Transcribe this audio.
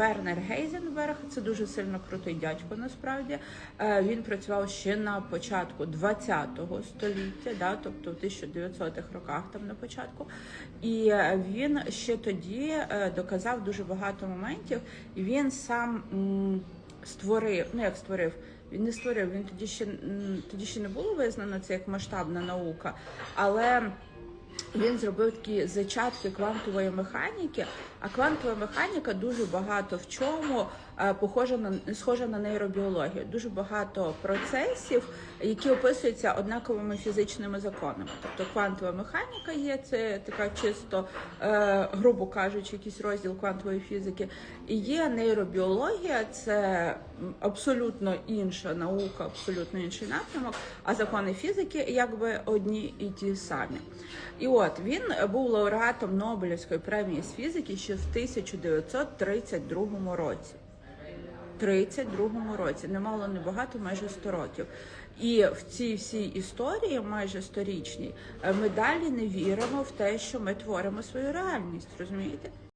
Вернер Гейзенберг це дуже сильно крутий дядько. Насправді Е, він працював ще на початку 20-го століття, да, тобто в 1900-х роках, там на початку. І е, він ще тоді е, доказав дуже багато моментів. Він сам створив, ну як створив. Він не створив, він тоді ще тоді ще не було визнано це як масштабна наука, але він зробив такі зачатки квантової механіки. А квантова механіка дуже багато в чому е, похожа на схожа на нейробіологію. Дуже багато процесів, які описуються однаковими фізичними законами. Тобто квантова механіка є це така чисто, е, грубо кажучи, якийсь розділ квантової фізики. І є нейробіологія, це абсолютно інша наука, абсолютно інший напрямок. А закони фізики якби одні і ті самі. І от він був лауреатом Нобелівської премії з фізики ще в 1932 році. 32-му році, немало не багато, майже 100 років. І в цій всій історії, майже сторічній, ми далі не віримо в те, що ми творимо свою реальність. Розумієте?